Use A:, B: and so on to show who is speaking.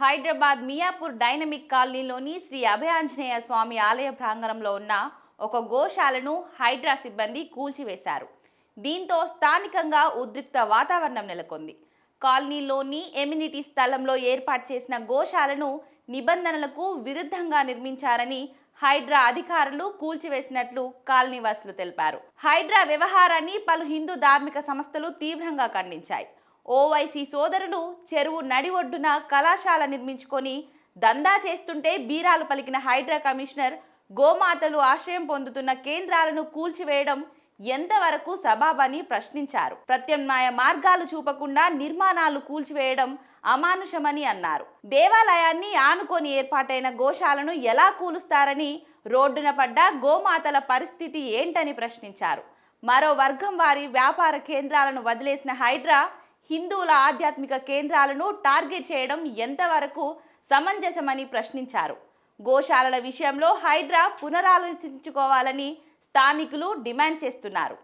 A: Hyderabad Miyapur dynamic కాలనీలోని శ్రీ అభయాంజనేయ స్వామి ఆలయ ప్రాంగణంలో ఉన్న ఒక గోశాలను హైడ్రా సిబ్బంది కూల్చివేశారు. దీంతో స్థానికంగా ఉద్రిక్త వాతావరణం నెలకొంది. కాలనీలోని ఎమ్యూనిటీ స్థలంలో ఏర్పాటు చేసిన గోశాలను నిబంధనలకు విరుద్ధంగా నిర్మించారని హైడ్రా అధికారులు కూల్చివేసినట్లు కాలనీవాసులు తెలిపారు. హైడ్రా వ్యవహారాన్ని పలు హిందూ ధార్మిక సంస్థలు తీవ్రంగా ఖండించాయి. ఓవైసీ సోదరులు చెరువు నడి ఒడ్డున కళాశాల నిర్మించుకొని దందా చేస్తుంటే బీరాలు పలికిన హైడ్రా కమిషనర్ గోమాతలు ఆశ్రయం పొందుతున్న కేంద్రాలను కూల్చివేయడం ఎంతవరకు సబాబని ప్రశ్నించారు. ప్రత్యామ్నాయ మార్గాలు చూపకుండా నిర్మాణాలు కూల్చివేయడం అమానుషమని అన్నారు. దేవాలయాన్ని ఆనుకొని ఏర్పాటైన గోశాలను ఎలా కూలుస్తారని రోడ్డున పడ్డ గోమాతల పరిస్థితి ఏంటని ప్రశ్నించారు. మరో వర్గం వారి వ్యాపార కేంద్రాలను వదిలేసిన హైడ్రా హిందువుల ఆధ్యాత్మిక కేంద్రాలను టార్గెట్ చేయడం ఎంతవరకు సమంజసమని ప్రశ్నించారు. గోశాలల విషయంలో హైడ్రా పునరాలోచించుకోవాలని స్థానికులు డిమాండ్ చేస్తున్నారు.